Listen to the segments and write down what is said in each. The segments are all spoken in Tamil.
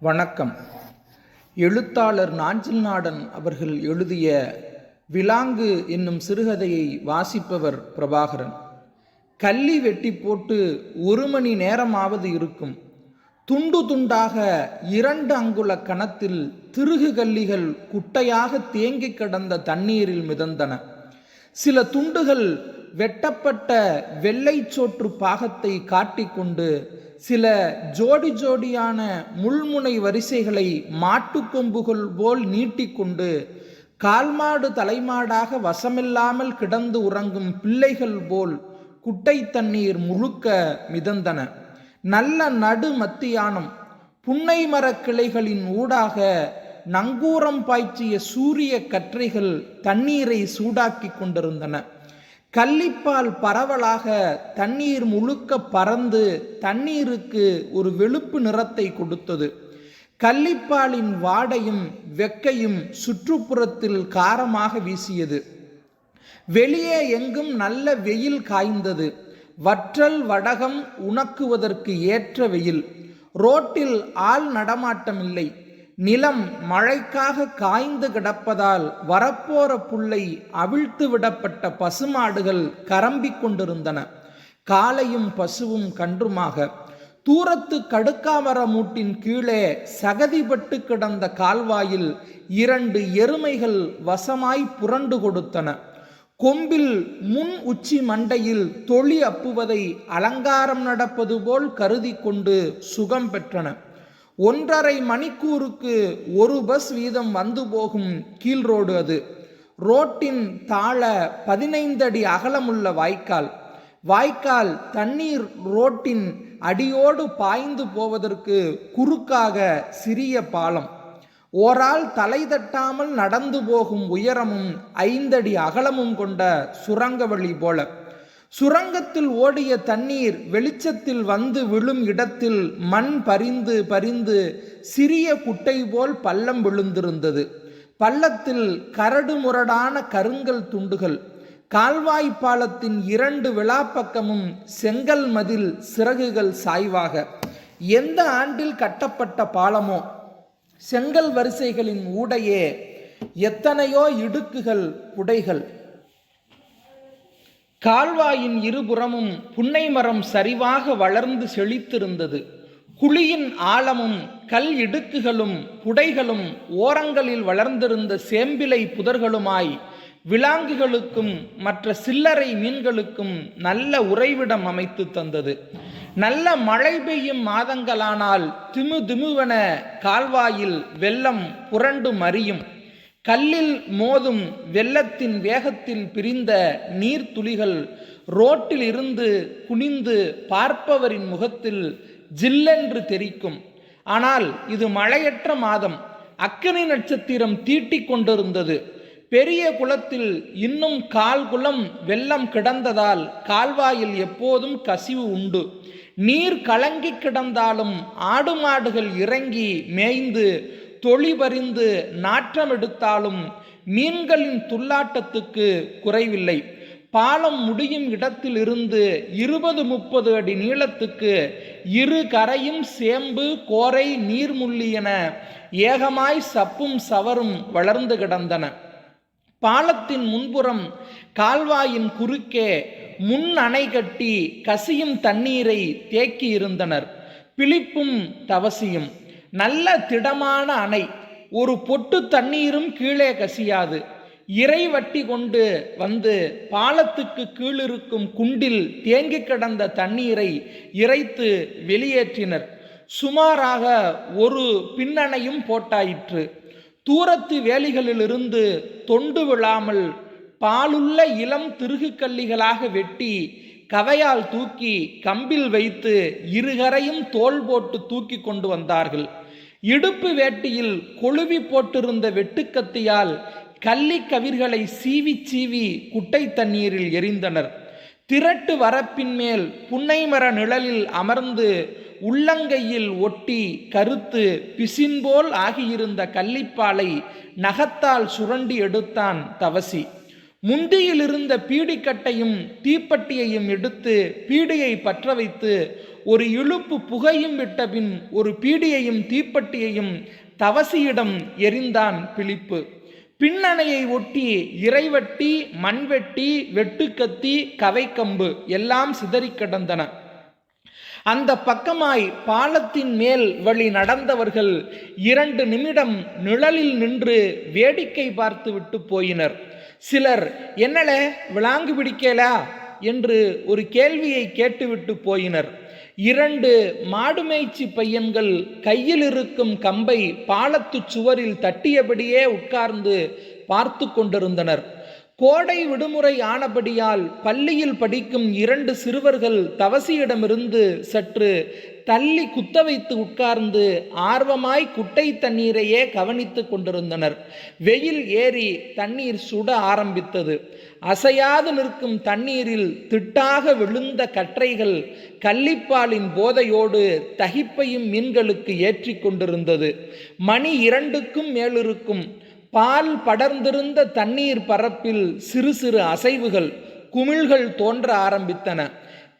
வணக்கம். எழுத்தாளர் நாஞ்சில் நாடன் அவர்கள் எழுதிய விலாங்கு என்னும் சிறுகதையை வாசிப்பவர் பிரபாகரன். கள்ளி வெட்டி போட்டு ஒரு மணி நேரமாவது இருக்கும். துண்டு துண்டாக இரண்டு அங்குல கணத்தில் திருகு கல்லிகள் குட்டையாக தேங்கி கிடந்த தண்ணீரில் மிதந்தன. சில துண்டுகள் வெட்டப்பட்ட வெள்ளை சோற்று பாகத்தை காட்டிக்கொண்டு சில ஜோடி ஜோடியான முள்முனை வரிசைகளை மாட்டுக்கொம்புகள் போல் நீட்டிக்கொண்டு கால்மாடு தலைமாடாக வசமில்லாமல் கிடந்து உறங்கும் பிள்ளைகள் போல் குட்டை தண்ணீர் முழுக்க மிதந்தன. நல்ல நடு மத்தியானம் புன்னை மரக் கிளைகளின் ஊடாக நங்கூரம் பாய்ச்சிய சூரிய கற்றைகள் தண்ணீரை சூடாக்கி கொண்டிருந்தன. கள்ளிப்பால் பரவலாக தண்ணீர் முழுக்க பறந்து தண்ணீருக்கு ஒரு வெளுப்பு நிறத்தை கொடுத்தது. கள்ளிப்பாலின் வாடையும் வெக்கையும் சுற்றுப்புறத்தில் காரமாக வீசியது. வெளியே எங்கும் நல்ல வெயில் காய்ந்தது. வற்றல் வடகம் உணக்குவதற்கு ஏற்ற வெயில். ரோட்டில் ஆள் நடமாட்டமில்லை. நிலம் மழைக்காக காய்ந்து கிடப்பதால் வரப்போற புல்லை அவிழ்த்து விடப்பட்ட பசுமாடுகள் கரம்பிக் கொண்டிருந்தன. காலையும் பசுவும் கன்றுமாக. தூரத்து கடுக்காமர மூட்டின் கீழே சகதிப்பட்டு கிடந்த கால்வாயில் இரண்டு எருமைகள் வசமாய் புரண்டு கொடுத்தன. கொம்பில் முன் உச்சி மண்டையில் தொளி அப்புவதை அலங்காரம் நடப்பது போல் கருதி கொண்டு சுகம் பெற்றன. ஒன்றரை மணிக்கூருக்கு ஒரு பஸ் வீதம் வந்து போகும் கீழ் ரோடு அது. ரோட்டின் தாழ பதினைந்து அடி அகலமுள்ள வாய்க்கால். வாய்க்கால் தண்ணீர் ரோட்டின் அடியோடு பாய்ந்து போவதற்கு குறுக்காக சிறிய பாலம். ஓரால் தலை தட்டாமல் நடந்து போகும் உயரமும் ஐந்தடி அகலமும் கொண்ட சுரங்க வழி போல. சுரங்கத்தில் ஓடிய தண்ணீர் வெளிச்சத்தில் வந்து விழும் இடத்தில் மண் பரிந்து பரிந்து சிறிய குட்டை போல் பள்ளம் விழுந்திருந்தது. பள்ளத்தில் கரடு முரடான கருங்கல் துண்டுகள் கால்வாய் பாலத்தின் இரண்டு விழாப்பக்கமும் செங்கல் மதில் சிறகுகள் சாய்வாக. எந்த ஆண்டில் கட்டப்பட்ட பாலமோ? செங்கல் வரிசைகளின் ஊடையே எத்தனையோ இடுக்குகள் புடைகள். கால்வாயின் இருபுறமும் புன்னை மரம் சரிவாக வளர்ந்து செழித்திருந்தது. குழியின் ஆழமும் கல் இடுக்குகளும் புடைகளும் ஓரங்களில் வளர்ந்திருந்த சேம்பிலை புதர்களுமாய் விலாங்குகளுக்கும் மற்ற சில்லறை மீன்களுக்கும் நல்ல உறைவிடம் அமைத்து தந்தது. நல்ல மழை பெய்யும் மாதங்களானால் திமு திமுவென கால்வாயில் வெள்ளம் புரண்டு மறியும் கல்லில் மோதும் வெள்ளத்தின் வேகத்தில் பிரிந்த நீர்த்துளிகள் ரோட்டில் இருந்து குனிந்து பார்ப்பவரின் முகத்தில் ஜில்லென்று தெரிக்கும். ஆனால் இது மழையற்ற மாதம். அக்கனி நட்சத்திரம் தீட்டிக் கொண்டிருந்தது. பெரிய குளத்தில் இன்னும் கால் குளம் வெள்ளம் கிடந்ததால் கால்வாயில் எப்போதும் கசிவு உண்டு. நீர் கலங்கி கிடந்தாலும் ஆடு மாடுகள் இறங்கி மேய்ந்து தொழிபறிந்து நாற்றம் எடுத்தாலும் மீன்களின் துள்ளாட்டத்துக்கு குறைவில்லை. பாலம் முடியும் இடத்தில் இருந்து இருபது முப்பது அடி நீளத்துக்கு இரு கரையும் சேம்பு கோரை நீர்முள்ளி என ஏகமாய் சப்பும் சவரும் வளர்ந்து கிடந்தன. பாலத்தின் முன்புறம் கால்வாயின் குறுக்கே முன் அணை கட்டி கசியும் தண்ணீரை தேக்கி இருந்தனர். பிலிப்பும் தவசியும். நல்ல திடமான அணை. ஒரு பொட்டு தண்ணீரும் கீழே கசியாது. இறை வட்டி கொண்டு வந்து பாலத்துக்கு கீழிருக்கும் குண்டில் தேங்கி கிடந்த தண்ணீரை இறைத்து வெளியேற்றினர். சுமாராக ஒரு பின்னணையும் போட்டாயிற்று. தூரத்து வேலிகளிலிருந்து தொண்டு விழாமல் பாலுள்ள இளம் திருகுக்கல்லிகளாக வெட்டி கவையால் தூக்கி கம்பில் வைத்து இருகரையும் தோல் போட்டு தூக்கி கொண்டு வந்தார்கள். இடுப்பு வேட்டியில் கொழுவி போட்டிருந்த வெட்டுக்கத்தியால் கள்ளி கவிர்களை சீவி சீவி குட்டை தண்ணீரில் எரிந்தனர். திரட்டு வரப்பின் மேல் புன்னைமர நிழலில் அமர்ந்து உள்ளங்கையில் ஒட்டி கருத்து பிசின்போல் ஆகியிருந்த கள்ளிப்பாலை நகத்தால் சுரண்டி எடுத்தான் தவசி. முந்தியில் இருந்த பீடிக்கட்டையும் தீப்பட்டியையும் எடுத்து பீடியை பற்ற வைத்து ஒரு இழுப்பு புகையும் விட்டபின் ஒரு பீடியையும் தீப்பெட்டியையும் தவசியிடம் எரிந்தான் பிலிப்பு. பின்னணையை ஒட்டி இறைவட்டி மண்வெட்டி வெட்டுக்கத்தி கவைக்கம்பு எல்லாம் சிதறிக் கிடந்தன. அந்த பக்கமாய் பாலத்தின் மேல் வழி நடந்தவர்கள் இரண்டு நிமிடம் நிழலில் நின்று வேடிக்கை பார்த்து விட்டு போயினர். சிலர் என்னல விளாங்கு பிடிக்கலா? என்று ஒரு கேள்வியை கேட்டுவிட்டு போயினர். இரண்டு மாடுமேய்ச்சி பையன்கள் கையில் இருக்கும் கம்பை பாலத்துச் சுவரில் தட்டியபடியே உட்கார்ந்து பார்த்து கொண்டிருந்தனர். கோடை விடுமுறை ஆனபடியால் பள்ளியில் படிக்கும் இரண்டு சிறுவர்கள் தவசியிடமிருந்து சற்று தள்ளி குத்த வைத்து உட்கார்ந்து ஆர்வமாய் குட்டை தண்ணீரையே கவனித்து கொண்டிருந்தனர். வெயில் ஏறி தண்ணீர் சுட ஆரம்பித்தது. அசையாது நிற்கும் தண்ணீரில் திட்டாக விழுந்த கற்றைகள் கள்ளிப்பாலின் போதையோடு தகிப்பையும் மீன்களுக்கு ஏற்றி கொண்டிருந்தது. மணி இரண்டுக்கும் மேலிருக்கும். பால் படர்ந்திருந்த தண்ணீர் பரப்பில் சிறு சிறு அசைவுகள் குமிழ்கள் தோன்ற ஆரம்பித்தன.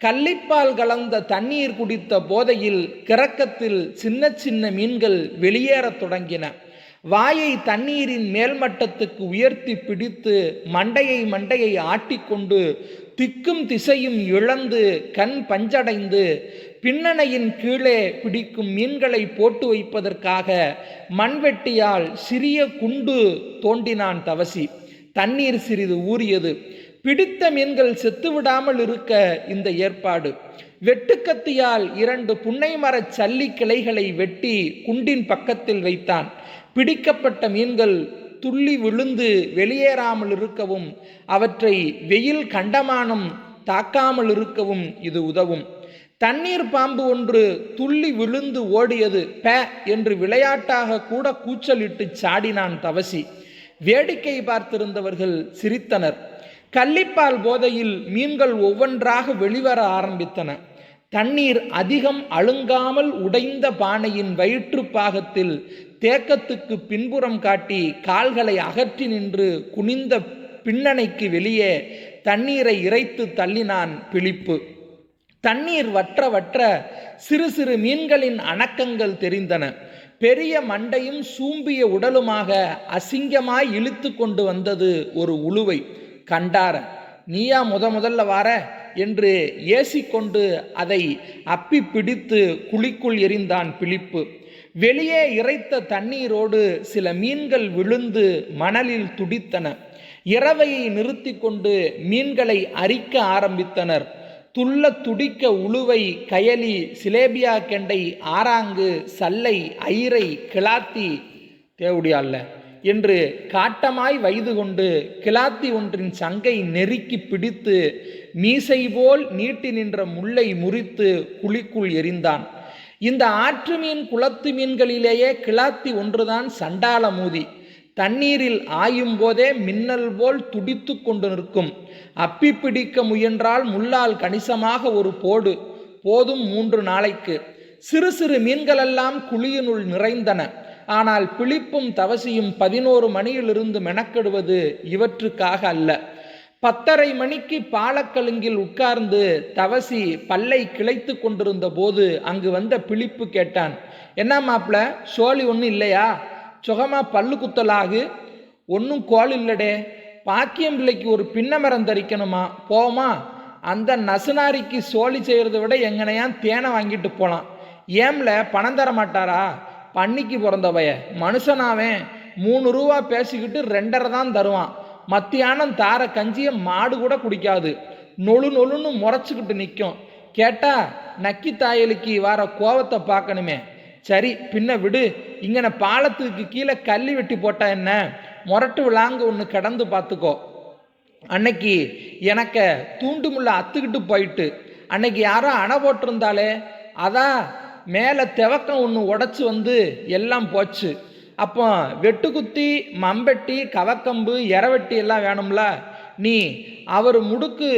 கள்ளிப்பால் கலந்த தண்ணீர் குடித்த போதையில் கிறக்கத்தில் சின்ன சின்ன மீன்கள் வெளியேறத் தொடங்கின. வாயை தண்ணீரின் மேல்மட்டத்துக்கு உயர்த்தி பிடித்து மண்டையை மண்டையை ஆட்டிக்கொண்டு திக்கும் திசையும் இழந்து கண் பஞ்சடைந்து பின்னணையின் கீழே பிடிக்கும் மீன்களை போட்டு வைப்பதற்காக மண்வெட்டியால் சிறிய குண்டு தோண்டினான் தவசி. தண்ணீர் சிறிது ஊறியது. பிடித்த மீன்கள் செத்துவிடாமல் இருக்க இந்த ஏற்பாடு. வெட்டுக்கத்தியால் இரண்டு புன்னை மரச் சல்லி கிளைகளை வெட்டி குண்டின் பக்கத்தில் வைத்தான். பிடிக்கப்பட்ட மீன்கள் துள்ளி விழுந்து வெளியேறாமல் இருக்கவும் அவற்றை வெயில் கண்டமானம் தாக்காமல் இருக்கவும் இது உதவும். தண்ணீர் பாம்பு ஒன்று துள்ளி விழுந்து ஓடியது ப என்று விளையாட்டாக கூட கூச்சலிட்டு சாடினான் தவசி. வேடிக்கை பார்த்திருந்தவர்கள் சிரித்தனர். கள்ளிப்பால் போதையில் மீன்கள் ஒவ்வொன்றாக வெளிவர ஆரம்பித்தன. தண்ணீர் அதிகம் அழுங்காமல் உடைந்த பானையின் வயிற்று பாகத்தில் தேக்கத்துக்கு பின்புறம் காட்டி கால்களை அகற்றி நின்று குனிந்த பின்னணைக்கு வெளியே தண்ணீரை இறைத்து தள்ளினான் பிழிப்பு தண்ணீர் வற்ற வற்ற சிறு சிறு மீன்களின் அணக்கங்கள் தெரிந்தன. பெரிய மண்டையும் சூம்பிய உடலுமாக அசிங்கமாய் இழுத்து கொண்டு வந்தது ஒரு உழுவை. கண்டார நீயா முத முதல்ல வார என்று ஏசிக்கொண்டு அதை அப்பி பிடித்து குழிக்குள் எறிந்தான் பிழிப்பு வெளியே இறைத்த தண்ணீரோடு சில மீன்கள் விழுந்து மணலில் துடித்தன. இரவையை நிறுத்தி கொண்டு மீன்களை அரிக்க ஆரம்பித்தனர். துள்ள துடிக்க உழுவை கயலி சிலேபியா கெண்டை ஆராங்கு சல்லை ஐரை கிளாத்தி தேவடியால்ல என்று காட்டமாய் வைது கொண்டு கிளாத்தி ஒன்றின் சங்கை நெருக்கி பிடித்து மீசை போல் நீட்டி நின்ற முல்லை முறித்து குழிக்குள் எறிந்தான் இந்த ஆற்று மீன் குளத்து மீன்களிலேயே கிளாத்தி ஒன்றுதான் சண்டால மூதி. தண்ணீரில் ஆயும் போதே மின்னல் போல் துடித்து கொண்டு நிற்கும். அப்பி பிடிக்க முயன்றால் முள்ளால் கணிசமாக ஒரு போடு போதும் மூன்று நாளைக்கு. சிறு சிறு மீன்களெல்லாம் குழியினுள் நிறைந்தன. ஆனால் பிழிப்பும் தவசியும் பதினோரு மணியிலிருந்து மெனக்கெடுவது இவற்றுக்காக அல்ல. பத்தரை மணிக்கு பாலக்கலுங்கில் உட்கார்ந்து தவசி பல்லை கிளைத்து கொண்டிருந்த போது அங்கு வந்த பிழிப்பு கேட்டான் என்ன மாப்பிள்ள சோழி ஒன்றும் இல்லையா? சுகமா பல்லு குத்தலாகு? ஒன்றும் கோல் இல்லடே. பாக்கியம் பிள்ளைக்கு ஒரு பின்னமரம் தரிக்கணுமா? போமா. அந்த நசுனாரிக்கு சோழி செய்கிறத விட எங்கனையான் தேனை வாங்கிட்டு போகலாம் ஏம்ல பணம் தர மாட்டாரா? பண்ணிக்கு பிறந்தவைய. மனுஷனாவே மூணு ரூபா பேசிக்கிட்டு ரெண்டரை தான் தருவான். மத்தியானம் தார கஞ்சியை மாடு கூட குடிக்காது. நொழு நொழுன்னு முறைச்சிக்கிட்டு நிற்கும் கேட்டா நக்கி தாயலுக்கு வர கோவத்தை பார்க்கணுமே சரி பின்ன விடு. இங்கன பாலத்துக்கு கீழே கள்ளி வெட்டி போட்டா என்ன? முரட்டு விளாங்க ஒன்று கடந்து பார்த்துக்கோ அன்னைக்கு எனக்க தூண்டு முள்ள அத்துக்கிட்டு போயிட்டு அன்னைக்கு யாரோ அணை போட்டிருந்தாலே அதான் மேலே தெவக்கம் ஒன்று உடச்சி வந்து எல்லாம் போச்சு. அப்போ வெட்டுக்குத்தி மம்பெட்டி கவக்கம்பு எரவெட்டி எல்லாம் வேணும்ல. நீ அவர் முடுக்கு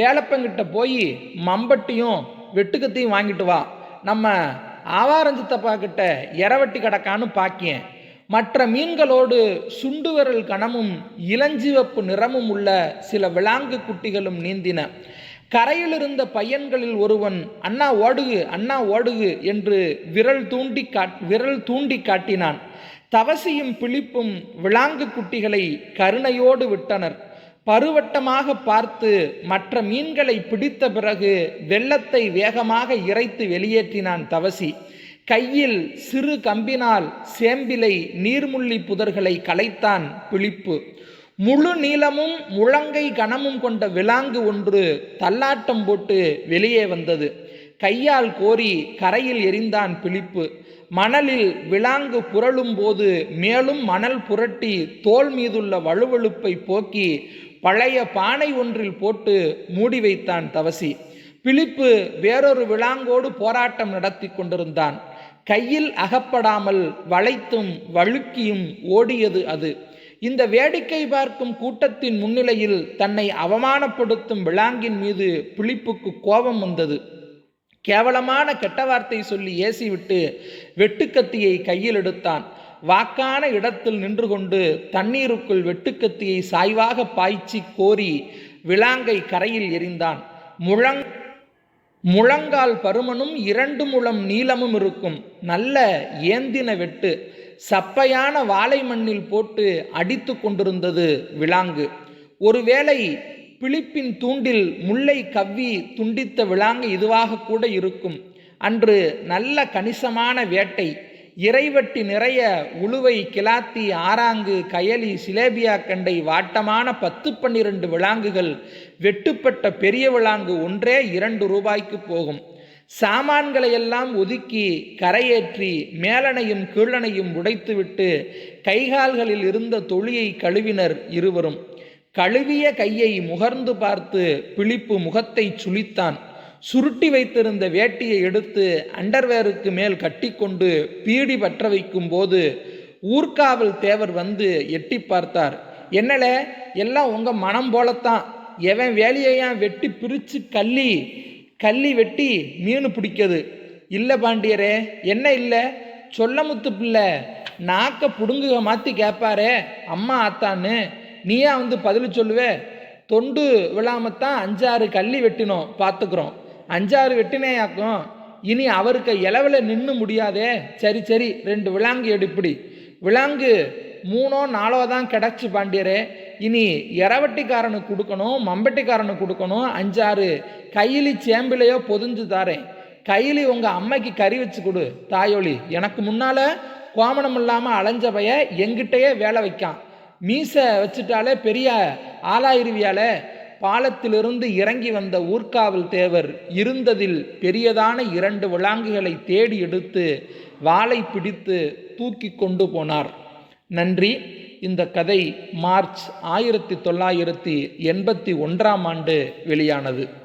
வேலப்பங்கிட்ட போய் மம்பட்டியும் வெட்டுக்கத்தையும் வாங்கிட்டு வா. நம்ம ஆவாரஞ்சித்தப்பா கிட்ட எரவட்டி கிடக்கான்னு பாக்கியன். மற்ற மீன்களோடு சுண்டு விரல் கணமும் இளஞ்சிவப்பு நிறமும் உள்ள சில விலாங்கு குட்டிகளும் நீந்தின. கரையில் இருந்த பையன்களில் ஒருவன் அண்ணா ஓடுகு அண்ணா ஓடுகு என்று விரல் தூண்டி காட் விரல் தூண்டி காட்டினான். தவசியும் பிழிப்பும் விளாங்கு குட்டிகளை கருணையோடு விட்டனர். பருவட்டமாக பார்த்து மற்ற மீன்களை பிடித்த பிறகு வெள்ளத்தை வேகமாக இறைத்து வெளியேற்றினான் தவசி. கையில் சிறு கம்பினால் சேம்பிலை நீர்முள்ளி புதர்களை களைத்தான் பிழிப்பு முழு நீளமும் முழங்கை கனமும் கொண்ட விலாங்கு ஒன்று தள்ளாட்டம் போட்டு வெளியே வந்தது. கையால் கோரி கரையில் எரிந்தான் பிழிப்பு. மணலில் விலாங்கு புரளும் போது மேலும் மணல் புரட்டி தோல் மீதுள்ள வலுவழுப்பை போக்கி பழைய பானை ஒன்றில் போட்டு மூடி வைத்தான் தவசி. பிலிப்பு வேறொரு விலாங்கோடு போராட்டம் நடத்தி கொண்டிருந்தான். கையில் அகப்படாமல் வளைத்தும் வழுக்கியும் ஓடியது அது. இந்த வேடிக்கை பார்க்கும் கூட்டத்தின் முன்னிலையில் தன்னை அவமானப்படுத்தும் விளாங்கின் மீது புளிப்புக்கு கோபம் வந்தது. கேவலமான கெட்ட வார்த்தை சொல்லி ஏசிவிட்டு வெட்டுக்கத்தியை கையில் எடுத்தான். வாக்கான இடத்தில் நின்று கொண்டு தண்ணீருக்குள் வெட்டுக்கத்தியை சாய்வாக பாய்ச்சி கோரி விளாங்கை கரையில் எறிந்தான். முழங் முழங்கால் பருமனும் இரண்டு முழம் நீளமும் இருக்கும். நல்ல ஏந்தின வெட்டு. சப்பையான வாழை மண்ணில் போட்டு அடித்து கொண்டிருந்தது விலாங்கு. ஒருவேளை பிலிப்பின் தூண்டில் முல்லை கவ்வி துண்டித்த விலாங்கு இதுவாக கூட இருக்கும். அன்று நல்ல கணிசமான வேட்டை. இறைவட்டி நிறைய உளுவை கிலாத்தி ஆராங்கு கயலி சிலேபியா கண்டை வாட்டமான பத்து பன்னிரண்டு விலாங்குகள் வெட்டுப்பட்ட பெரிய விலாங்கு ஒன்றே இரண்டு ரூபாய்க்கு போகும். சாமான்களை எல்லாம் ஒதுக்கி கரையேற்றி மேலனையும் கீழனையும் உடைத்துவிட்டு கைகால்களில் இருந்த தொழியை கழுவினர் இருவரும். கழுவிய கையை முகர்ந்து பார்த்து பிழிப்பு முகத்தை சுளித்தான். சுருட்டி வைத்திருந்த வேட்டியை எடுத்து அண்டர்வேருக்கு மேல் கட்டிக்கொண்டு பீடி பற்ற வைக்கும் போது ஊர்காவல் தேவர் வந்து எட்டி பார்த்தார். என்னல எல்லாம் உங்க மனம் போலத்தான். எவன் வேலையையான் வெட்டி பிரித்து கள்ளி கள்ளி வெட்டி மீன் பிடிக்கிறது. இல்லை பாண்டியரே என்ன இல்லை? சொல்லமுத்து பிள்ளை நாக்க புடுங்குக மாற்றி கேட்பாரே அம்மா ஆத்தான்னு. நீயா வந்து பதில் சொல்லுவே. தொண்டு விழாமத்தான் அஞ்சாறு கள்ளி வெட்டினோம் பார்த்துக்குறோம் அஞ்சாறு வெட்டினேயாக்கும். இனி அவருக்கு இளவில் நின்று முடியாதே. சரி சரி ரெண்டு விலாங்கு எடுப்பிடி விலாங்கு மூணோ நாலோ தான் கிடச்சி பாண்டியரே. இனி இரவட்டிக்காரனுக்கு கொடுக்கணும் மம்பட்டிக்காரனுக்கு கொடுக்கணும் அஞ்சாறு கையிலி சேம்பிலையோ பொதிஞ்சு தாரேன். கையிலி உங்கள் அம்மைக்கு கறி வச்சு கொடு தாயோலி. எனக்கு முன்னால் கோமணம் இல்லாமல் அலைஞ்ச பைய எங்கிட்டயே வேலை வைக்கான். மீசை வச்சுட்டாலே பெரிய ஆளாயிருவியாலே. பாலத்திலிருந்து இறங்கி வந்த ஊர்காவல் தேவர் இருந்ததில் பெரியதான இரண்டு விளாங்குகளை தேடி எடுத்து வாளை பிடித்து தூக்கி கொண்டு போனார். நன்றி. இந்த கதை மார்ச் ஆயிரத்தி தொள்ளாயிரத்தி எண்பத்தி ஒன்றாம் ஆண்டு வெளியானது.